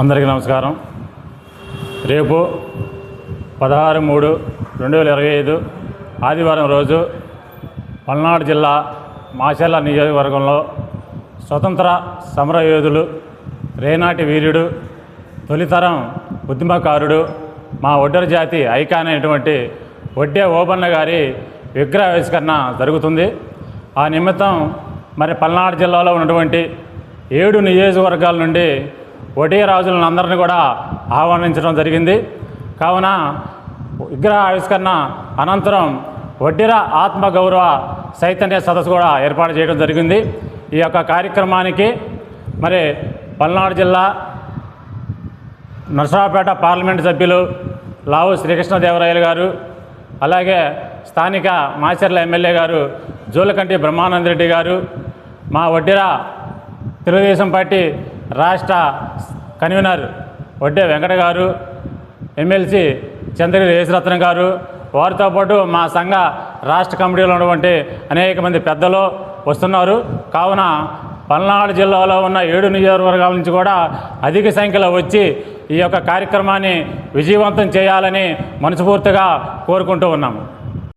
అందరికీ నమస్కారం. రేపు పదహారు మూడు రెండు వేల ఇరవై ఐదు ఆదివారం రోజు పల్నాడు జిల్లా మాచర్ల నియోజకవర్గంలో స్వతంత్ర సమరయోధులు రేనాటి వీరుడు తొలితరం ఉద్యమకారుడు మా ఒడ్డర జాతి ఐకాన్ అయినటువంటి వడ్డే ఓబన్న గారి విగ్రహావిష్కరణ జరుగుతుంది. ఆ నిమిత్తం మరి పల్నాడు జిల్లాలో ఉన్నటువంటి ఏడు నియోజకవర్గాల నుండి వడ్డీ రాజులను అందరిని కూడా ఆహ్వానించడం జరిగింది. కావున విగ్రహ ఆవిష్కరణ అనంతరం వడ్డీర ఆత్మగౌరవ చైతన్య సదస్సు కూడా ఏర్పాటు చేయడం జరిగింది. ఈ యొక్క కార్యక్రమానికి మరి పల్నాడు జిల్లా నరసరావుపేట పార్లమెంటు సభ్యులు లావు శ్రీకృష్ణదేవరాయలు గారు అలాగే స్థానిక మాచర్ల ఎమ్మెల్యే గారు జూలకంటి బ్రహ్మానంద రెడ్డి గారు మా వడ్డీర తెలుగుదేశం పార్టీ రాష్ట్ర కన్వీనర్ వడ్డే వెంకట గారు ఎమ్మెల్సీ చంద్రగిరి యేసురత్నం గారు వారితో పాటు మా సంఘ రాష్ట్ర కమిటీలో ఉన్నటువంటి అనేక మంది పెద్దలు వస్తున్నారు. కావున పల్నాడు జిల్లాలో ఉన్న ఏడు నియోజకవర్గాల నుంచి కూడా అధిక సంఖ్యలో వచ్చి ఈ యొక్క కార్యక్రమాన్ని విజయవంతం చేయాలని మనస్ఫూర్తిగా కోరుకుంటూ ఉన్నాము.